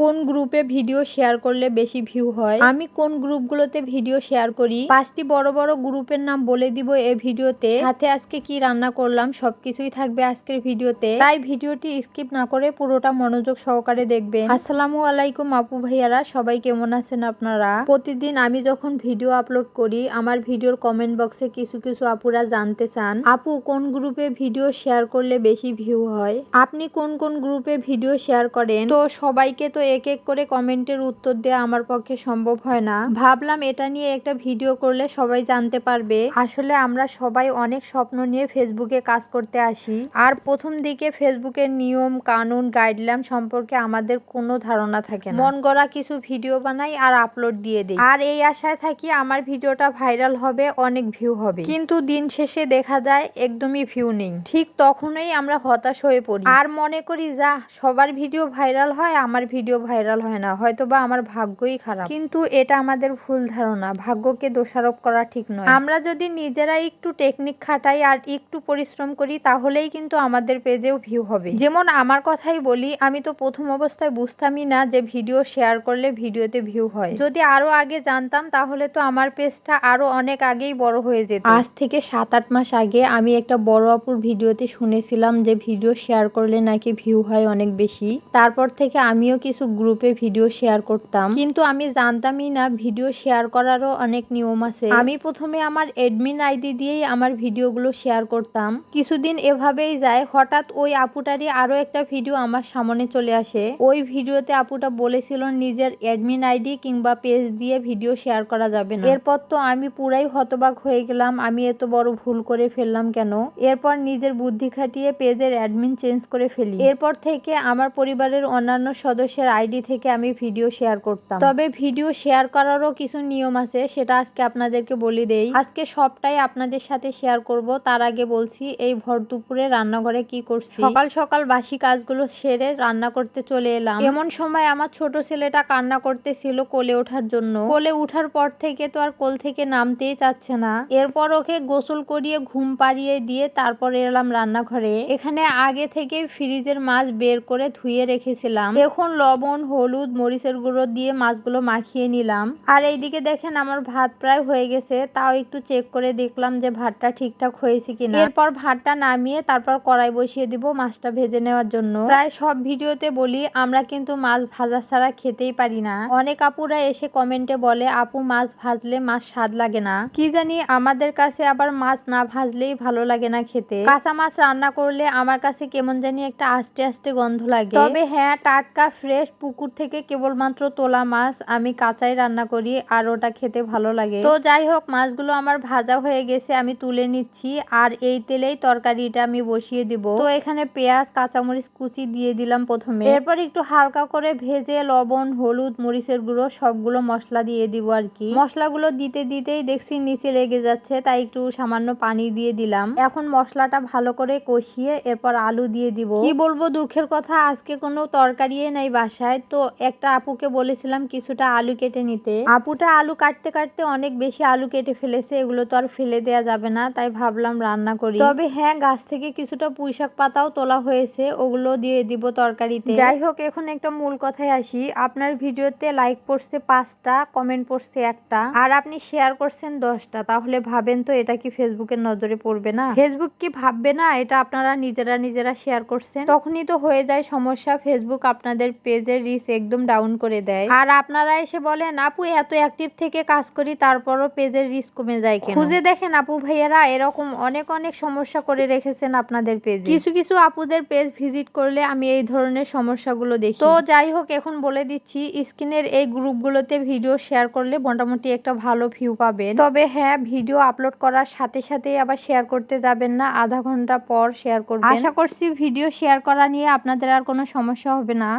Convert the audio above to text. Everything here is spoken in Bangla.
কোন গ্রুপে ভিডিও শেয়ার করলে বেশি ভিউ হয়? আমি কোন গ্রুপগুলোতে ভিডিও শেয়ার করি? পাঁচটি বড় বড় গ্রুপের নাম বলে দিব এই ভিডিওতে। সাথে আজকে কি রান্না করলাম সবকিছুই থাকবে আজকের ভিডিওতে। তাই ভিডিওটি স্কিপ না করে পুরোটা মনোযোগ সহকারে দেখবেন। আসসালামু আলাইকুম আপু ভাইয়ারা, সবাই কেমন আছেন আপনারা? প্রতিদিন আমি যখন ভিডিও আপলোড করি, আমার ভিডিওর কমেন্ট বক্সে কিছু কিছু আপুরা জানতে চান, আপু, কোন গ্রুপে ভিডিও শেয়ার করলে বেশি ভিউ হয়? আপনি কোন কোন গ্রুপে ভিডিও শেয়ার করেন? তো সবাইকে তো এক এক করে কমেন্টের উত্তর দেওয়া আমার পক্ষে সম্ভব হয় না। ভাবলাম এটা নিয়ে একটা ভিডিও করলে সবাই জানতে পারবে, আসলে আমরা সবাই অনেক স্বপ্ন নিয়ে ফেসবুকে কাজ করতে আসি। আর প্রথম দিকে ফেসবুকের নিয়ম, কানুন গাইডলাইন সম্পর্কে আমাদের কোনো ধারণা থাকে মন গড়া কিছু ভিডিও বানাই আর আপলোড দিয়ে দিই। আর এই আশায় থাকি আমার ভিডিওটা ভাইরাল হবে, অনেক ভিউ হবে। কিন্তু দিন শেষে দেখা যায় একদমই ভিউ নেই। ঠিক তখনই আমরা হতাশ হয়ে পড়ি। আর মনে করি যা সবার ভিডিও ভাইরাল হয়, আমার ভিডিও ভাইরাল হয় না হয়তো বা আমার ভাগ্যই খারাপ। কিন্তু এটা আমাদের ভুল ধারণা, ভাগ্যকে দোষারোপ করা ঠিক নয়। আমরা যদি নিজেরা একটু টেকনিক খাটাই আর একটু পরিশ্রম করি, তাহলেই কিন্তু আমাদের পেজেও ভিউ হবে। যেমন আমার কথাই বলি, আমি তো প্রথম অবস্থায় বুঝতামই না যে ভিডিও শেয়ার করলে ভিডিওতে ভিউ হয়। যদি আরও আগে জানতাম, তাহলে তো আমার পেজটা আরও অনেক আগেই বড় হয়ে যেত। আজ থেকে সাত আট মাস আগে আমি একটা বড় আপুর ভিডিওতে শুনেছিলাম যে ভিডিও শেয়ার করলে নাকি ভিউ হয় অনেক বেশি। তারপর থেকে আমিও কিছু গ্রুপে ভিডিও শেয়ার করতাম। কিন্তু আমি জানতামই না ভিডিও শেয়ার করারও অনেক নিয়ম আছে। আমি প্রথমে আমার এডমিন আইডি দিয়েই আমার ভিডিওগুলো শেয়ার করতাম। কিছুদিন এভাবেই যায়, হঠাৎ ওই আপুটারই আরও একটা ভিডিও আমার সামনে চলে আসে। ওই ভিডিওতে আপুটা বলেছিল, নিজের অ্যাডমিন আইডি কিংবা পেজ দিয়ে ভিডিও শেয়ার করা যাবে না। এরপর তো আমি পুরাই হতবাক হয়ে গেলাম, আমি এত বড় ভুল করে ফেললাম কেন? এরপর নিজের বুদ্ধি খাটিয়ে পেজের অ্যাডমিন চেঞ্জ করে ফেলি। এরপর থেকে আমার পরিবারের অন্যান্য সদস্যের আইডি থেকে আমি ভিডিও শেয়ার করতাম। তবে ভিডিও শেয়ার করারও কিছু নিয়ম আছে সেটা আজকে আপনাদেরকে বলি দেই। আজকে সবটাই আপনাদের সাথে শেয়ার করব তার আগে বলছি এই ভর দুপুরে রান্নাঘরে কি করছি? সকাল সকাল বাসি কাজগুলো সেরে রান্না করতে চলে এলাম। এমন সময় আমার ছোট ছেলেটা কান্না করতেছিল কোলে ওঠার জন্য। কোলে উঠার পর থেকে তো আর কোল থেকে নামতেই চাচ্ছে না। এরপর ওকে গোসল করিয়ে ঘুম পাড়িয়ে দিয়ে তারপর এলাম রান্নাঘরে। এখানে আগে থেকে ফ্রিজের মাছ বের করে ধুয়ে রেখেছিলাম। এখন লবণ, হলুদ, মরিচের গুঁড়ো দিয়ে মাছগুলো মাখিয়ে নিলাম। আর এইদিকে দেখেন আমার ভাত প্রায় হয়ে গেছে, তাও একটু চেক করে দেখলাম যে ভাতটা ঠিকঠাক হয়েছে কিনা। এরপর ভাতটা নামিয়ে তারপর কড়াই বসিয়ে দিব মাছটা ভেজে নেওয়ার জন্য। প্রায় সব ভিডিওতে বলি, আমরা কিন্তু মাছ ভাজা ছাড়া খেতেই পারি না। অনেক আপুরা এসে কমেন্টে বলে, আপু, মাছ ভাজলে মাছ স্বাদ লাগে না। কি জানি আমাদের কাছে আবার মাছ না ভাজলেই ভালো লাগে না খেতে। কাঁচা মাছ রান্না করলে আমার কাছে কেমন জানি একটা আস্তে আস্তে গন্ধ লাগে। তবে হ্যাঁ টাটকা ফ্রেশ পুকুর থেকে কেবলমাত্র তোলা মাছ আমি কাঁচাই রান্না করি আর ওটা খেতে ভালো লাগে। তো যাই হোক, মাছগুলো আমার ভাজা হয়ে গেছে, আমি তুলে নিচ্ছি আর এই তেলেই তরকারিটা আমি বসিয়ে দিব। তো এখানে পেঁয়াজ, কাঁচামরিচ কুচি দিয়ে দিলাম প্রথমে। এরপর একটু হালকা করে ভেজে লবণ, হলুদ, মরিচের গুঁড়ো সবগুলো মশলা দিয়ে দিব আর কি। মশলাগুলো দিতে দিতেই দেখছি নিচে লেগে যাচ্ছে, তাই একটু সামান্য পানি দিয়ে দিলাম। এখন মশলাটা ভালো করে কষিয়ে এরপর আলু দিয়ে দিব। কি বলব, দুঃখের কথা, আজকে কোনো তরকারি নাই বাসায়, তো একটা আপুকে বলেছিলাম কিছুটা আলু কেটে নিতে। আপুটা আলু কাটতে কাটতে অনেক বেশি আলু কেটে ফেলেছে, এগুলো তো আর ফেলে দেওয়া যাবে না, তাই ভাবলাম রান্না করি। তবে হ্যাঁ গাছ থেকে কিছুটা পুঁইশাক পাতাও তোলা হয়েছে, ওগুলো দিয়ে দিব তরকারিতে। যাই হোক, এখন একটা মূল কথায় আসি। আপনার ভিডিওতে লাইক পড়ছে পাঁচটা কমেন্ট পড়ছে একটা, আর আপনি শেয়ার করছেন দশটা, তাহলে ভাবেন তো এটা কি ফেসবুকের নজরে পড়বে না? ফেসবুক কি ভাববে না? এটা আপনারা নিজেরা নিজেরা শেয়ার করছেন। তখনই তো হয়ে যায় সমস্যা ফেসবুক আপনাদের পেজের রিচ একদম ডাউন করে দেয়। আর আপনারা এসে বলেন, আপু, এত অ্যাক্টিভ থেকে কাজ করি, তারপরও পেজের রিচ কমে যায় কেন? খুঁজে দেখেন আপু ভাইয়ারা, এরকম অনেক অনেক সমস্যা করে রেখেছেন আপনাদের পেজ কিছু কিছু আপুদের পেজ ভিজিট করলে আমি এই ধরনের সমস্যাগুলো দেখি। তো যাই হোক, এখন বলে দিচ্ছি স্ক্রিনের এই গ্রুপগুলোতে ভিডিও শেয়ার করলে মোটামুটি একটা ভালো ভিউ পাবেন। তবে হ্যাঁ ভিডিও আপলোড করার সাথে সাথে আবার শেয়ার করতে যাবেন না, আধা ঘণ্টা পর শেয়ার করবেন। আশা করছি ভিডিও শেয়ার করা নিয়ে আপনাদের আর কোনো সমস্যা হবে না।